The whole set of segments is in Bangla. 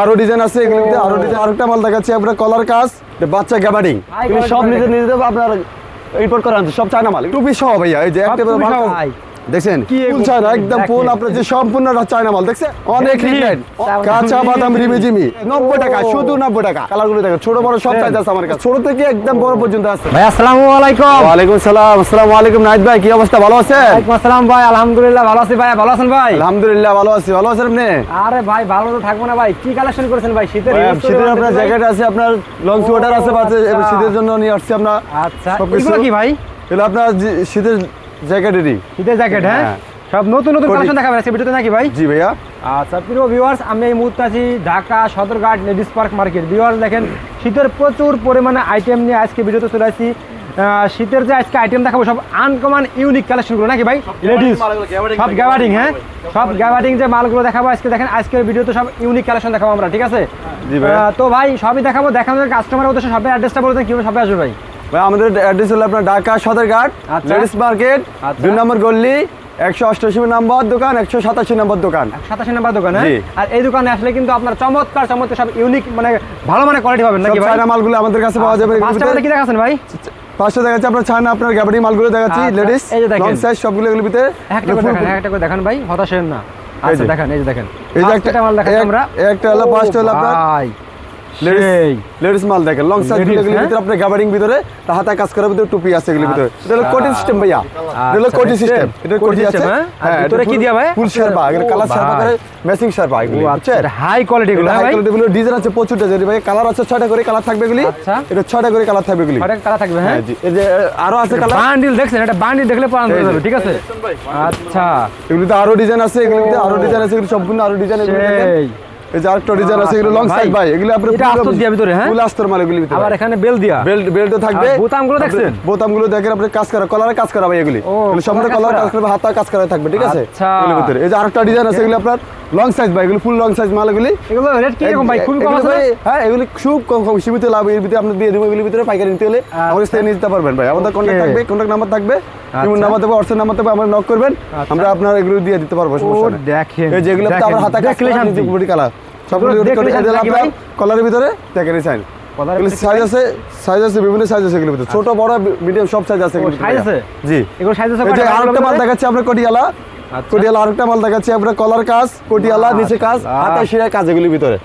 আরও ডিজাইন আছে এগুলোতে আরও ডিজাইন আরেকটা মাল দেখাচ্ছি আপনার কলার কাজ বাচ্চা গ্যাবারিং সব নিজে। নিজে আপনার ইম্পোর্ট করা সব চায়না মাল টুপি সহ ভাইয়া এই যে একটা। দেখছেন? ফুল চায়না একদম ফুল আপনার যে সম্পূর্ণ চায়না মাল দেখছেন? অনেক চায়না কাঁচা বাদাম রিমিজিমি নব্বই টাকা শুধু নব্বই টাকা। কালারগুলো দেখেন ছোট বড় সব। সাইজ আছে আমার কাছে। ছোট থেকে একদম বড় পর্যন্ত আছে। ভাই আসসালামু আলাইকুম। ওয়ালাইকুম সালাম। আসসালামু আলাইকুম নাইট ভাই কি অবস্থা? ভালো আছেন? ওয়ালাইকুম আসসালাম ভাই আলহামদুলিল্লাহ ভালো আছি ভাই। ভালো আছেন ভাই? আলহামদুলিল্লাহ ভালো আছি। ভালো আছেন আপনি? আরে ভাই ভালো তো থাকব না ভাই। কি কালেকশন করেছেন ভাই? শীতের শীতের আপনার জ্যাকেট আছে আপনার লং সোয়েটার আছে বাচ্চা শীতের জন্য নিয়ে আসছি আমরা। আচ্ছা সবকিছু। কি ভাই? এগুলো আপনার শীতের জ্যাকেটেরই। শীতের জ্যাকেট হ্যাঁ? হ্যাঁ। সব নতুন নতুন কালেকশন দেখাবেন আজকে ভিডিওতে নাকি ভাই? জি ভাইয়া। আচ্ছা প্রিয় ভিউয়ার্স আমি এই মুহূর্তে আছি Dhaka Sadarghat ladies park market. Viewers দেখেন শীতের প্রচুর পরিমাণে আইটেম নিয়ে আজকে ভিডিওতে চলে আসছি। শীতের যে আজকে আইটেম দেখাবো সব আনকমন ইউনিক কালেকশনগুলো নাকি ভাই? লেডিস সব গ্যাবারিং হ্যাঁ? সব গ্যাবারিং যে মালগুলো দেখাবো আজকে দেখেন আজকের ভিডিওতে সব ইউনিক কালেকশন দেখাবো আমরা ঠিক আছে? জি ভাই। তো ভাই সবই দেখাবো দেখানোর কাস্টমার উদ্দেশ্যে সবের অ্যাড্রেসটা বলে দেন কীভাবে সবে আসবে ভাই? ভাই আমাদের অ্যাড্রেস হলো আপনার ঢাকা সদরঘাট আচ্ছা। লেডিস মার্কেট আচ্ছা। দুই নম্বর গল্লি একশো অষ্টাশি নম্বর দোকান একশো সাতাশি নম্বর দোকান। সাতাশি নাম্বার দোকান হ্যাঁ? আর এই দোকানে আসলে কিন্তু আপনার চমৎকার চমৎকার সব ইউনিক মানে ভালো মানে কোয়ালিটি পাবেন নাকি ভাই? মালগুলো আমাদের কাছে পাওয়া যাবে আমাদের কি দেখাচ্ছেন ভাই? পাঁচটা দেখাচ্ছি আপনার চায়না আপনার গ্যাবারি মালগুলো দেখাচ্ছি আচ্ছা, লেডিস এই যে দেখেন। সাইজ সবগুলো এগুলোর ভিতরে একটা করে দেখেন একটা করে দেখান ভাই হতাশ হবেন না। আচ্ছা দেখেন এই যে দেখেন। এই যে এটা মাল দেখাচ্ছি আমরা। একটা হলো, first হলো আপনার ভাই, লেডিস মাল দেখেন লং সাইজ হ্যাঁ? ভিতরে আপনার গ্যাবারিং ভিতরে তা হাতে কাজ করার ভিতরে টুপি আছে এগুলোর ভিতরে। এটা হলো কোটি সিস্টেম ভাইয়া। এটা হলো আচ্ছা, কোটি সিস্টেম এটা কোটি আছে। হ্যাঁ? আর হ্যাঁ ভিতরে কি দিয়া ভাই? ফুল শারবা এগুলো কালার শারবা করে ম্যাচিং শারবা এগুলো আচ্ছা হাই কোয়ালিটি গুলো হ্যাঁ ভাই। এগুলো ডিজাইন আছে প্রচুর ডিজাইন ভাই কালার আছে ছয়টা করে কালার থাকবে এগুলি। আচ্ছা। এটা ছয়টা করে কালার থাকবে এগুলি। ছয়টা কালার থাকবে হ্যাঁ? হ্যাঁ জি। এই যে আরও আছে কালার বান্ডিল দেখছেন? এটা বান্ডিল দেখলে এই যাবে ঠিক আছে? আচ্ছা। এগুলিতে আরও ডিজাইন আছে এগুলিতে আরও ডিজাইন আছে এগুলো সম্পূর্ণ আরও ডিজাইন এগুলো এই যে আরেকটা ডিজাইন আছে এগুলো লং সাইড ভাই এগুলো আপনার এটা আস্তর দিয়া ভিতরে, হ্যাঁ? ফুল আস্তর মাল এগুলি ভিতরে আবার এখানে বেল দিয়া? বেল থাকবে। বোতামগুলো দেখছেন? আপনি- বোতামগুলো দেখেন আপনি কাজ করা কলারে কাজ করা ভাই এগুলি। কলারে কলার কাজ কাজ করবে হাতা কাজ করা থাকবে ঠিক আছে? আচ্ছা। এগুলোর ভিতরে। এই যে আরেকটা ডিজাইন আছে এগুলো আপনার লং সাইজ ভাই এগুলো ফুল লং সাইজ মাল এগুলি। রেট কি রকম ভাই? খুবই কম আছে হ্যাঁ এগুলি খুব কম কম সীমিত লাভ এর ভিতরে আপনি দিয়ে দেবো এগুলির ভিতরে পাইকারি নিতে হলে। আমাদের সাথে নিয়ে যেতে পারবেন ভাই। আমাদের কন্ট্যাক্ট থাকবে কন্ট্যাক্ট নাম্বার থাকবে আচ্ছা। ইমন নাম্বার থাকবে হোয়াটসঅ্যাপ নাম্বার থাকবে আমরা নক করবেন। আচ্ছা। আমরা আপনার এগুলো দিয়ে দিতে পারব সমস্যা নেই। দেখেন এই যেগুলো তো আবার হাতে শান্তি। বডি কালার সবগুলো? কলারের ভিতরে দেখেন এই সাইন সাইজ আছে সাইজ আছে বিভিন্ন সাইজ আছে এগুলোর ভিতরে। ছোট বড় মিডিয়াম সব সাইজ আছে? জি। এগুলো সাইজ আছে এই যে কয়টা? আরেকটা মাল দেখাচ্ছি আমরা কটিয়ালা। আচ্ছা। কটিয়ালা আরেকটা মাল দেখাচ্ছি আমরা কলার কাজ কটিয়ালা নিচে কাজ। হাতে কাজ এগুলির ভিতরে।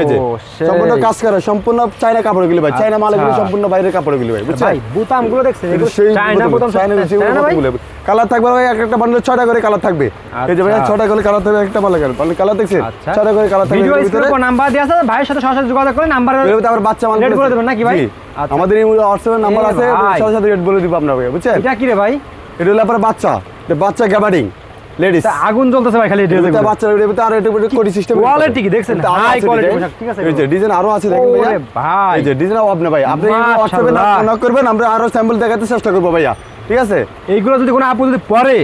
এই যে সম্পূর্ণ কাজ করা সম্পূর্ণ চায়না ভাই চায়না আচ্ছা। সম্পূর্ণ বাইরের ভাই বুঝছেন? বুতামগুলো দেখছেন এগুলো সেই চায়না বুতাম চায়না চায়না ভাই? কালার থাকবে ভাই এক একটা বান্ডেল ছয়টা করে কালার থাকবে। এই যে ভাই আচ্ছা। ছয়টা করে কালার থাকবে একটা মাল কালার। দেখছেন? আচ্ছা। ছয়টা করে কালার থাকবে ভিডিও স্ক্রিনে নাম্বার দেওয়া আছে ভাইয়ের সাথে সরাসরি যোগাযোগ করে নাম্বার আবার বাচ্চা মাল করে দেবেন নাকি ভাই? আচ্ছা। আমাদের এই নাম্বার আছে ভাই। সাথে সাথে রেট বলে দিব আপনাকে বুঝছেন? এটা কি রে ভাই? এটা হলো আপনার বাচ্চা বাচ্চা গ্যাবারিং লেডিস আগুন জ্বলতেছে ভাই খালি এটা এটা আর এটা কোটি সিস্টেম Quality কি দেখছেন? Quality পোশাক, ঠিক আছে? এই যে ডিজাইন আরও আছে দেখেন ওরে ভাই। এই যে ডিজাইন না ভাই। আপনি হোয়াটসঅ্যাপে করবেন আমরা আরও স্যাম্পল দেখাতে চেষ্টা করব ভাইয়া। ঠিক আছে? এইগুলো যদি কোনো আপু যদি পরে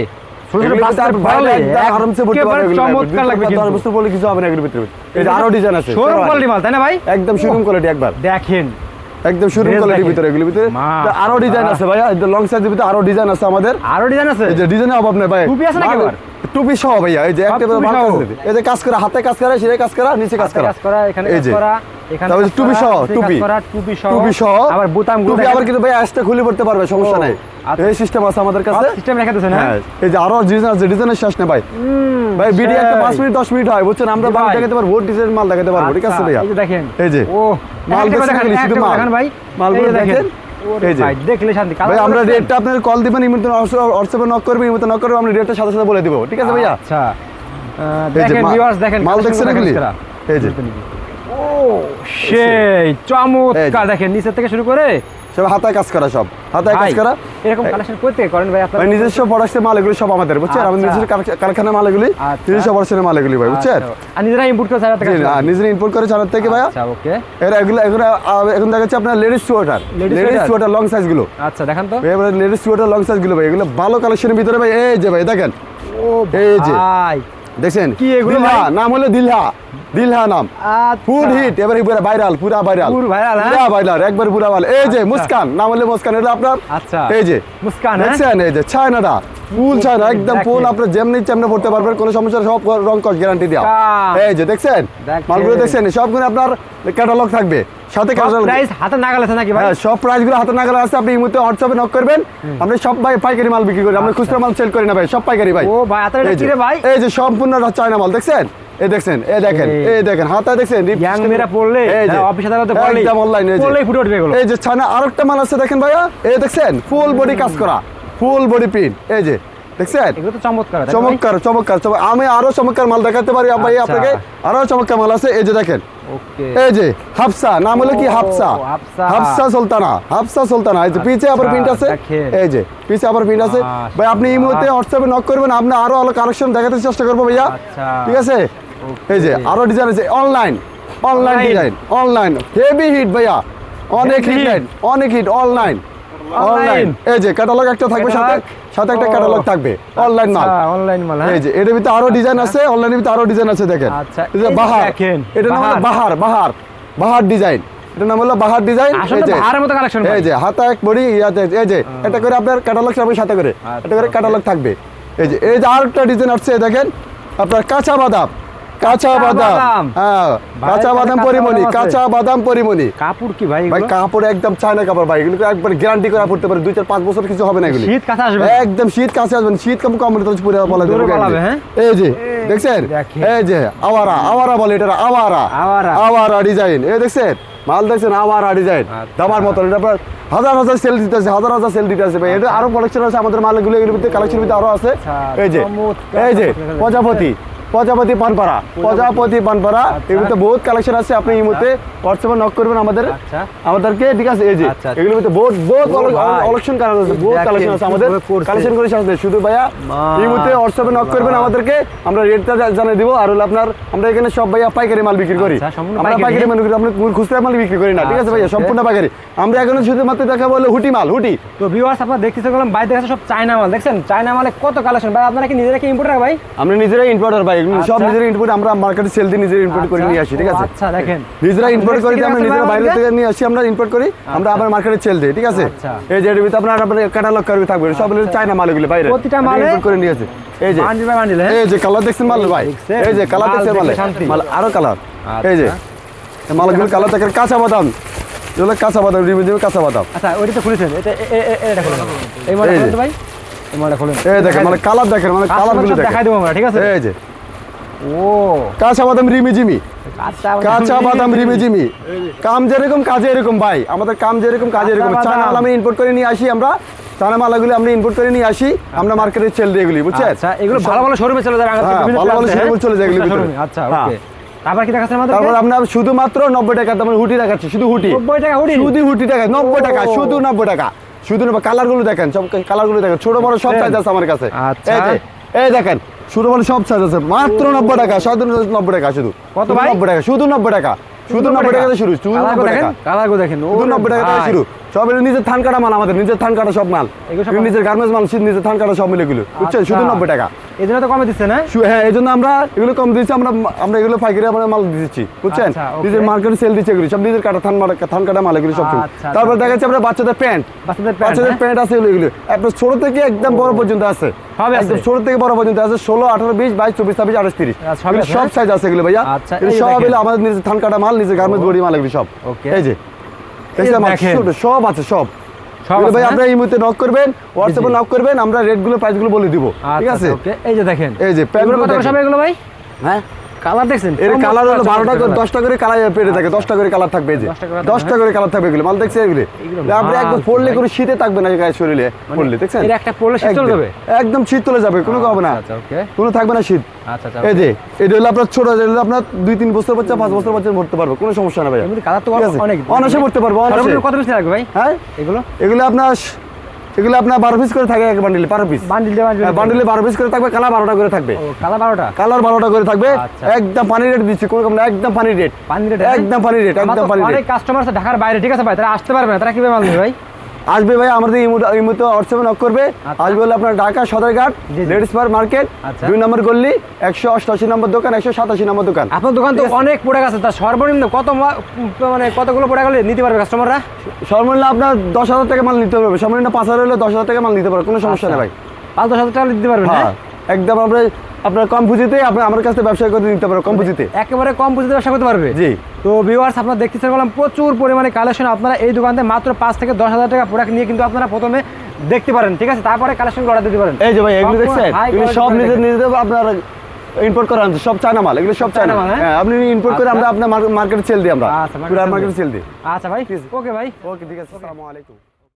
ভাই। কোয়ালিটি ভাই। কোয়ালিটি দেখেন। একদম শোরুম কোয়ালিটির। ভিতরে এগুলির ভিতরে আরও ডিজাইন আছে ভাইয়া লং সাইজের ভিতরে আরও ডিজাইন আছে আমাদের আরও ডিজাইন আছে এই যে ডিজাইনের অভাব নেই ভাই টুপি আছে নাকি? টুপি সহ ভাইয়া এই যে একটা। এই যে কাজ করা হাতে কাজ করা শিরে কাজ করা নিচে কাজ করা কাজ করা এখানে এই কাজ যে। করা এখানে টুপি সহ, টুপি। টুপি সহ। টুপি সহ। আবার বোতাম টুপি আবার কিন্তু ভাই আসতে খুলে পড়তে পারবে সমস্যা নাই। এই সিস্টেম আছে আমাদের কাছে। সিস্টেম রেখে দিয়েছেন হ্যাঁ? এই যে আরও ডিজাইন আছে ডিজাইনের শেষ নেই ভাই। ভাই ভিডিও একটা সেই। মিনিট দশ মিনিট হয় বুঝছেন? আমরা জি দেখাতে পারব ডিজাইন মাল দেখাতে পারব ঠিক আছে আচ্ছা, ভাইয়া? এই যে দেখেন। এই যে। ও মাল একটা করে দেখছেন দেখেন, শুধু মাল। দেখেন ভাই। মালগুলো দেখেন। ওরে এই যে। ভাই দেখলে শান্তি। ভাই আমরা রেটটা আপনার কল দিবেন ইমন্ত হোয়াটসঅ্যাপে নক করবেন ইমন্ত নক করবেন আমরা রেটটা সাথে সাথে বলে দিব ঠিক আছে ভাইয়া? আচ্ছা। দেখেন ভিউয়ার্স দেখেন মাল দেখছেন এগুলি এই যে। ও সেই চমৎকার। দেখেন নিচের থেকে শুরু করে সব হাতায় কাজ করা সব। হাতায় কাজ করা। এরকম কালেকশন করতে করেন ভাই আপনারা নিজস্ব প্রোডাক্টের মাল এগুলি সব আমাদের বুঝছেন? আমাদের আচ্ছা। নিজস্ব কারখা- কারখানার মাল এগুলি আচ্ছা। নিজস্ব প্রোডাক্টের মাল এগুলি ভাই বুঝছেন? আচ্ছা, আর নিজেরা ইম্পোর্ট করে না, নিজেরা ইম্পোর্ট করে চালার থেকে ভাইয়া। আচ্ছা ওকে। এর এগুলো এখন এখন দেখাচ্ছে আপনার ladies sweater ladies? Sweater long সাইজগুলো। আচ্ছা দেখান তো। এবারে লেডিস সোয়েটার লং সাইজগুলো ভাই এগুলো ভালো কালেকশনের ভিতরে ভাই এই যে ভাই দেখেন। ও এই যে। ভাই। দেখছেন? কি এগুলো? নাম হলো দিলহা। দিলহা নাম। আচ্ছা। ফুড হিট এবারে পুরো ভাইরাল পুরা ভাইরাল পুরো ভাইরাল হ্যাঁ? পুরা ভাইরাল একবার পুরা ভাইরাল এই যে মুস্কান নাম হলো মুস্কান এটা আপনার? আচ্ছা। এই যে। মুস্কান হ্যাঁ? দেখছেন? এই যে চায়নাটা ফুল একদম ফুল আপনি যেমনি চেমনে পড়তে পারবেন কোনো সমস্যা সব রং কস গ্যারান্টি দেওয়া এই যে দেখছেন? দেখেন। মালগুলো দেখছেন? সবগুলো আপনার ক্যাটালগ থাকবে। সাথে ক্যাটালগ প্রাইস হাতে নাগাল আছে নাকি ভাই? হ্যাঁ সব প্রাইসগুলো হাতে নাগালে আছে আপনি এই মুহূর্তে হোয়াটসঅ্যাপে নক করবেন। আমরা সব ভাই পাইকারি মাল বিক্রি করি আমরা খুচরা মাল সেল করি না ভাই সব পাইকারি ভাই। ও ভাই কি রে ভাই? এই যে সম্পূর্ণ চায়না মাল দেখছেন? এই দেখছেন এই দেখেন এই। দেখেন হাতা দেখছেন ইয়াং মেয়েরা পড়লে যে হ্যাঁ, অফিস আদালতে পড়লে একদম অনলাইন এই যে। পড়লেই ফুটে উঠবে এগুলো। এই যে চায়না আরেকটা মাল আছে দেখেন ভাইয়া এই দেখছেন ফুল বডি কাজ করা। ফুল বডি প্রিন্ট এই যে দেখছেন? চমৎকার চমৎকার চমৎকার। আমি আরও চমৎকার মাল দেখাতে পারি ভাই আচ্ছা। আপনাকে। আরও চমৎকার মাল আছে এই যে দেখেন। এই যে হাফসা নাম হলো কি হাফসা? সুলতানা হাফসা সুলতানা। এই যে পিছে আবার আচ্ছা, প্রিন্ট আছে এই যে পিছে আবার প্রিন্ট আছে। ভাই আপনি এই মুহূর্তে হোয়াটসঅ্যাপে নক করবেন আপনি আরও আলো কালেকশন দেখাতে চেষ্টা করব ভাইয়া। আচ্ছা। ঠিক আছে? এই যে. আরও ডিজাইন আছে online online design online heavy hit ভাইয়া। অনেক হিট। অনেক হিট অনলাইন। অনলাইন এই যে ক্যাটালগ একটা থাকবে সাথে সাথে একটা ক্যাটালগ থাকবে। অনলাইন মাল। অনলাইন মাল হ্যাঁ। এই যে এটার ভিতরে আরও ডিজাইন আছে অনলাইনের ভিতরে আরও ডিজাইন আছে দেখেন। আচ্ছা, এই যে বাহার। দেখেন, এটার নাম হলো বাহার। বাহার বাহার। ডিজাইন এটার নাম হলো বাহার ডিজাইন আসলে তো বাহারের মতো কালেকশন এই যে হাতা এক বড়ি ইয়াতে এই যে এটা করে আপনার ক্যাটালগ থাকবে সাথে করে। আচ্ছা, এটা করে ক্যাটালগ থাকবে। এই যে এই যে আরেকটা ডিজাইন আসছে দেখেন। আপনার কাঁচা বাদাম। কাঁচা বাদাম। হ্যাঁ কাঁচা বাদাম পরিমণি কাঁচা বাদাম পরিমণি। কাপড় কি ভাই ভাই কাপড় একদম চায়না কাপড় ভাই এগুলো একবার গ্যারান্টি করে পড়তে পারে। দুই চার পাঁচ বছর কিছু হবে না এগুলি। শীত কাছে আসবে একদম শীত কাছে আসবেন শীত কম কম তো পুরো বলা যাবে হ্যাঁ? এই যে দেখছেন? এই যে আওয়ারা আওয়ারা বলে এটা আওয়ারা। আওয়ারা। ডিজাইন এই দেখছেন? মাল দেখছেন? আওয়ারা ডিজাইন। দামার মতন। এটা আপনার হাজার হাজার সেল দিতেছে হাজার হাজার সেল দিতেছে ভাই। এটা আরও কালেকশন আছে আমাদের মালগুলো এগুলোর কালেকশন ভিতরে আরও আছে। আচ্ছা, এই যে এই যে প্রজাপতি। প্রজাপতি পানপাড়া। প্রজাপতি। পানপাড়া। আচ্ছা। এর ভিতরে বহুত কালেকশন আছে। আপনি এই মুহূর্তে হোয়াটসঅ্যাপে নক করবেন আমাদের। আচ্ছা। আমাদেরকে ঠিক আছে? এই যে আচ্ছা, আচ্ছা। এগুলোর ভিতরে বহুত বহুত কালেকশন আছে বহুত কালেকশন আছে আমাদের। কালেকশন করে সাথে শুধু ভাইয়া এই মুহূর্তে হোয়াটসঅ্যাপে নক করবেন আমাদেরকে। আমরা রেটটা জানিয়ে দিব। আর হলো আপনার আমরা এখানে সব ভাইয়া পাইকারি মাল বিক্রি করি। আচ্ছা, আমরা পাইকারি। মাল বিক্রি করি, আমরা খুচরা মাল বিক্রি করি না। ঠিক আছে আচ্ছা, ভাইয়া সম্পূর্ণ পাইকারি। আমরা এখন শুধুমাত্র দেখা বলে হুটি মাল হুটি। তো ভিউয়ার্স আপনারা দেখতেছেন গেলাম ভাই দেখেন সব চায়না মাল। দেখছেন? চায়না মালে কত কালেকশন ভাই আপনারা কি নিজেরা কি ইম্পোর্টার ভাই? আমরা নিজেরাই ইম্পোর্টার ভাই সব আচ্ছা। নিজেরা আমরা মার্কেটে সেল দিই নিজেরা ইম্পোর্ট করে আচ্ছা, নিয়ে আসি ঠিক আছে? আচ্ছা দেখেন। নিজেরা আপনি করি আমরা নিজেরা বাইরে থেকে নিয়ে আসি আমরা ইম্পোর্ট করি আমরা। আবার মার্কেটে সেল দিই ঠিক আছে। এই যে এর আপনার আপনার ক্যাটালগ করবে থাকবে সব চায়না মাল বাইরে। প্রতিটা মালে ইম্পোর্ট করে নিয়ে আসে। এই যে বান্ডিল বাই বান্ডিল হ্যাঁ? এই যে কালার দেখছেন মাল ভাই? এই যে কালার দেখছেন মাল? দেখে শান্তি। মাল আরও কালার। এই যে মালগুলো কালার দেখেন কাঁচা বাদাম। এগুলো কাঁচা বাদাম দিবে কাঁচা বাদাম। আচ্ছা ওইটা তো খুলেছেন। এটা এ- এ- এ- এটা খুলেন। এই মালটা এই যে। খুলেন তো ভাই। এই মালটা খুলেন। এই দেখেন মানে কালার দেখেন মানে কালারগুলো দেখাই দেবো আমরা ঠিক আছে? এই যে। ও। কাঁচা বাদাম রিমি জিমি। কাঁচা বাদাম রিমি জিমি। কাম যেরকম কাজে এরকম ভাই। আমাদের কাম যেরকম কাজে এরকম। বাদাম। আমি ইম্পোর্ট করে নিয়ে আসি আমরা। চায়না মালাগুলো আমরা ইম্পোর্ট করে নিয়ে আসি। আমরা মার্কেটে সেল দিই এগুলি বুঝছেন? আচ্ছা এগুলো ভালো ভালো শোরুমে চলে যায় হ্যাঁ, ভালো ভালো showroom চলে যায় এগুলোর আচ্ছা হ্যাঁ। ওকে তারপর কি দেখাচ্ছেন আমাদের তারপর আমরা শুধুমাত্র নব্বই টাকা দামের হুটি দেখাচ্ছি শুধু হুটি। 90 টাকা শুধু হুটি টাকা নব্বই টাকা শুধু নব্বই টাকা। শুধু কালারগুলো দেখেন সব কালারগুলো দেখেন ছোট বড় সব। সাইজ আছে আমার কাছে। আচ্ছা। এই দেখেন ছোট বলে সব সাইজ আছে। মাত্র নব্বই টাকা শুধু নব্বই টাকা শুধু। কত নব্বই টাকা শুধু নব্বই টাকা। শুধু নব্বই টাকা শুরু শুধু নব্বই টাকা। দেখেন। শুধু নব্বই টাকা শুরু। সব এগুলো নিজের ধান কাটা মাল আমাদের নিজের ধান কাটা সব মাল। নিজের গার্মেন্টস মাল নিজের ধান কাটা সব মিলে এগুলো। বুঝছেন? শুধু আচ্ছা। নব্বই টাকা। এই জন্য তো কমে দিচ্ছে না? হ্যাঁ এই জন্য আমরা এগুলো কম দিচ্ছি আমরা আমরা এগুলো পাইকারি আমরা মাল দিচ্ছি বুঝছেন? আচ্ছা, নিজের মার্কেটে সেল দিচ্ছে এগুলো সব নিজের কাটা থান থান কাটা মাল এগুলো সব আচ্ছা, তারপর আচ্ছা। দেখা যাচ্ছে আমরা বাচ্চাদের প্যান্ট বাচ্চাদের প্যান্ট হ্যাঁ? আছে এগুলো আপনার ছোট থেকে একদম বড় পর্যন্ত আছে। একদম ছোট থেকে বড় পর্যন্ত আছে ষোলো আঠারো বিশ বাইশ চব্বিশ ছাব্বিশ আঠাশ তিরিশ আচ্ছা, সব হ্যাঁ? সাইজ আছে এগুলো ভাইয়া। আচ্ছা, সব এগুলো আমাদের নিজের থান কাটা মাল নিজের গার্মেন্টস বডি মাল এগুলো সব। এই যে দেখছেন আমার দেখেন। ছোট, সব আছে সব। ভাই? আপনারা এই মুহূর্তে নক করবেন হোয়াটসঅ্যাপে নক করবেন আমরা রেটগুলো প্রাইসগুলো বলে দিব। ঠিক আছে? এই যে দেখেন। এই যে প্যান্টগুলো কত সব এগুলো ভাই? হ্যাঁ? কালার দেখছেন? এর কালার হলো বারোটা চমৎকার করে colour। দশটা করে কালার পেটে থাকে দশটা করে কালার থাকবে এই যে। 10টা করে কালার থাকবে। এগুলো মাল দেখছে এগুলো? আপনি একদম পড়লে কোনো শীতে থাকবে না গায়ে শরীরে পড়লে দেখছেন? এর একটা পড়লে শীত চলে যাবে? একদম শীত চলে যাবে কোনো হবে না। আচ্ছা ওকে। কোনো থাকবে না শীত। আচ্ছা আচ্ছা এই যে এটা হলো আপনার ছোট এটা আপনার দুই তিন বছর বাচ্চা পাঁচ বছর বাচ্চা ভরতে পারবে কোনো সমস্যা না ভাই এমনি কালার তো অনেক অনায়াসে ভরতে পারব কত পিস লাগবে ভাই? হ্যাঁ? এগুলো? এগুলো আপনার এগুলো আপনার বারো পিস করে থাকে এক বান্ডিলে বারো পিস বান্ডিল বান্ডিলে বারো পিস করে থাকবে কালার বারোটা করে থাকবে। কালা কালার বারোটা? কালার বারোটা করে থাকবে। আচ্ছা। একদম পানি রেট দিচ্ছি কোনো রকম একদম পানি রেট পানি রেট একদম পানি রেট একদম পানি রেট কাস্টমার ঢাকার বাইরে ঠিক আছে ভাই? তারা আসতে পারবে না তারা কীভাবে মাল নেবে ভাই? আসবে ভাই আমাদের এই মুহূর্তে হোয়াটসঅ্যাপে নক করবে। আচ্ছা। আসবে হলে আপনার Dhaka Sadarghat. Ladies park market আচ্ছা। দুই নম্বর গল্লি একশো অষ্টআশি নম্বর দোকান একশো সাতাশি নম্বর দোকান। আপনার দোকান তো অনেক প্রোডাক্ট আছে তার সর্বনিম্ন কত মানে কতগুলো প্রোডাক্ট হলে নিতে পারবে কাস্টমাররা সর্বনিম্ন আপনার দশ হাজার টাকা মাল নিতে পারবে। সর্বনিম্ন পাঁচ হাজার হলে দশ হাজার টাকা মাল নিতে পারবে কোনো সমস্যা নেই ভাই। পাঁচ দশ হাজার টাকা দিতে পারবেন হ্যাঁ। হ্যাঁ? একদম আমরা আপনার কম পুঁজিতে আপনি আমার কাছ ব্যবসা করে নিতে পারবেন কম পুঁজিতে একেবারে কম পুঁজিতে ব্যবসা করতে পারবে? জি। তো ভিউয়ার্স আপনারা দেখতেছেন বললাম প্রচুর পরিমাণে কালেকশন আপনারা এই দোকান মাত্র পাঁচ থেকে দশ হাজার টাকা প্রোডাক্ট নিয়ে কিন্তু আপনারা প্রথমে দেখতে পারেন ঠিক আছে? তারপরে কালেকশন অর্ডার দিতে পারেন। এই যে ভাই এগুলো দেখছেন? সব নিজের নিজেদের আপনার ইম্পোর্ট করা আনছে সব চায়না মাল এগুলো সব চায়না মাল, হ্যাঁ? হ্যাঁ আপনি ইম্পোর্ট করে আমরা আচ্ছা। আপনার মার্কেটে সেল দিই আমরা। পুরো মার্কেটে সেল দিই। আচ্ছা ভাই ওকে ভাই। ওকে ঠিক আছে আসসালামু আলাইকুম।